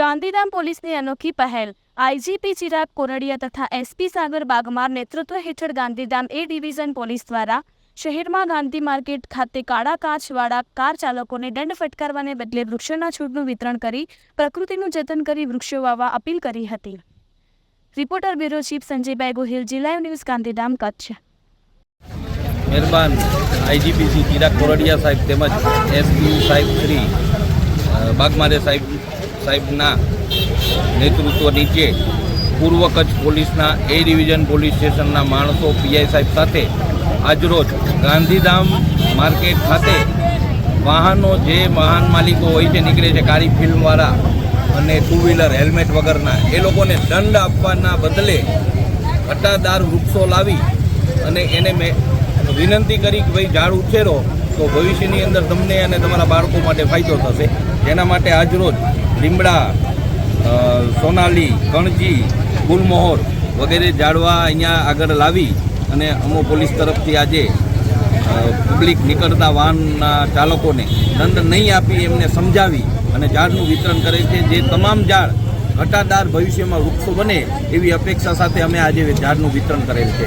ગાંધીધામ પોલીસની અનોખી પહેલ. આઈજીપી ચિરાગ કોરડિયા તથા એસપી સાગર બાગમાર નેતૃત્વ હેઠળ ગાંધીધામ એ ડિવિઝન પોલીસ દ્વારા શહેરમાં ગાંધી માર્કેટ ખાતે કાળા કાચવાળા કાર ચાલકોને દંડ ફટકારવાને બદલે વૃક્ષોના છોડનું વિતરણ કરી, પ્રકૃતિનું જતન કરી વૃક્ષો વાવવા અપીલ કરી હતી. Reporter bureau chief Sanjaybhai Gohil, જિલ્લા ન્યૂઝ ગાંધીધામ, કચ્છ. મહેરબાન આઈજીપીસી ચિરાગ કોરડિયા સાહેબ તેમજ એસપી સાહેબ શ્રી બાગમારે સાહેબ સાહેબના નેતૃત્વ નીચે પૂર્વ કચ્છ પોલીસના એ ડિવિઝન પોલીસ સ્ટેશનના માણસો પીઆઈ સાહેબ સાથે આજરોજ ગાંધીધામ માર્કેટ ખાતે વાહનો જે વાહન માલિકો હોય છે, નીકળે છે કારી ફિલ્મવાળા અને ટુ વ્હીલર હેલ્મેટ વગરના, એ લોકોને દંડ આપવાના બદલે ઘટાદાર વૃક્ષો લાવી અને એને મેં વિનંતી કરી કે ભાઈ ઝાડ ઉછેરો, તો ભવિષ્યની અંદર તમને અને તમારા બાળકો માટે ફાયદો થશે. જેના માટે આજરોજ લીમડા સોનાલી, કણજી ગુલમોહર વગેરે ઝાડવા અહીંયા આગળ લાવી અને અમો પોલીસ તરફથી આજે પબ્લિક નીકળતા વાહનના ચાલકોને દંડ નહીં આપી એમને સમજાવી અને ઝાડનું વિતરણ કરે છે. જે તમામ ઝાડ ઘટાદાર ભવિષ્યમાં વૃક્ષો બને એવી અપેક્ષા સાથે અમે આજે ઝાડનું વિતરણ કરેલ છે.